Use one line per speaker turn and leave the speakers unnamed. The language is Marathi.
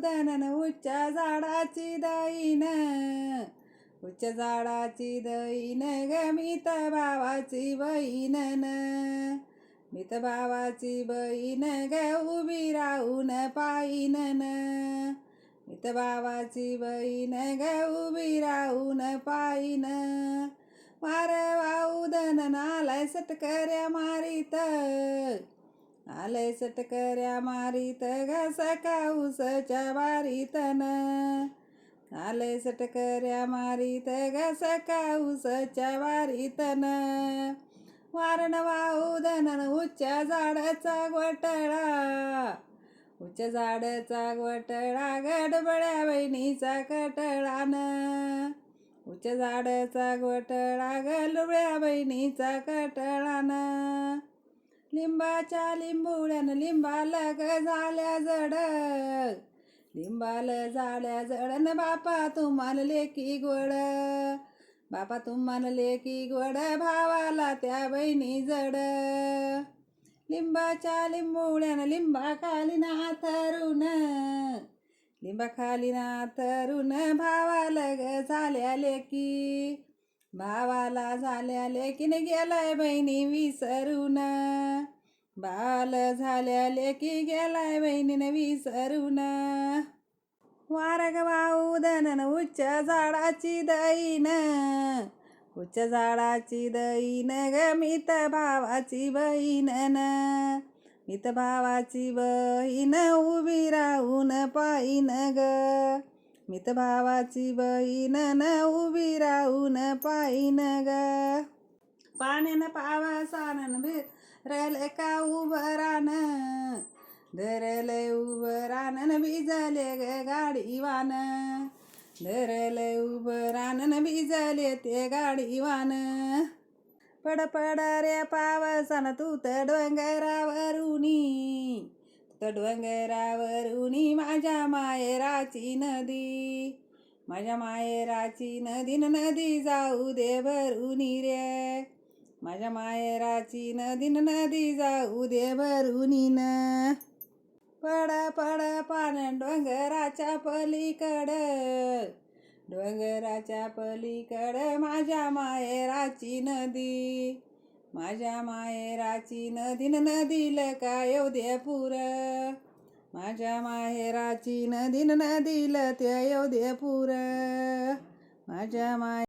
उदनन उच्च झाडाची दईन उच्च झाडाची दईन ग मीत भावाची बहिणन मित भावाची बहीण ग उभी राहून पाईनन मित भावाची बहीण ग उभी राहून पायीन वार वाऊदन आलाय सटकऱ्या मारीत. आलय सटकऱ्या मारीत घस काऊसच्या बारीतन आलय सटकऱ्या मारीत घास काऊसच्या बारीतन वारण वाऊदन उच्च झाडाचा गोटळा उच्च झाडाचा गोटळा गडबड्या बहिणीचा कटळान उच्च झाडाचा गोटळा गलबड्या बहिणीचा कटळान लिंबाच्या लिंबुड्यानं लिंबाला ग झाल्या जड. लिंबाल झाल्या जडन बापा तुम्हाला लेकी गोड. बापा तुम्हाला लेकी गोड भावाला त्या बहिणी जड. लिंबाच्या लिंबुड्यानं लिंबा खाली ना तरुण लिंबा खाली ना तरुण भावाला ग झाल्या लेकी. भावाला झाल्या लेकीन गेलाय बहिणी विसरून. बाल झाल्या लेकी गेलाय बहिणीन विसरून. वारग वाऊदन उच्च झाडाची दईन. उच्च झाडाची दईन ग मित भावाची बहीण मित भावाची बहीण उभी राहून पाईन ग. मितभावाची बहीण न उभी राहून पायीन ग. पाण्यानं पावसानं भिरल का उभं राहणं धरलय उभं राहणं भिजले ग गाडीवान धरलय उभं राहणं भिजले ते गाडीवान पड पड रे पावसान तू तर डोंगरावरुनी. डोंगरावरुनी माझ्या मायराची नदी. माझ्या मायराची नदीन नदी जाऊ दे भरुनी रे. माझ्या मायराची नदीन नदी जाऊ दे भरुनीन पड पड पान डोंगराच्या पलीकड. डोंगराच्या पलीकड माझ्या मायराची नदी. माझ्या माहेराची नदीन नदील का येऊ दे माझ्या माहेराची नदीन नदील त्या येऊ माझ्या माय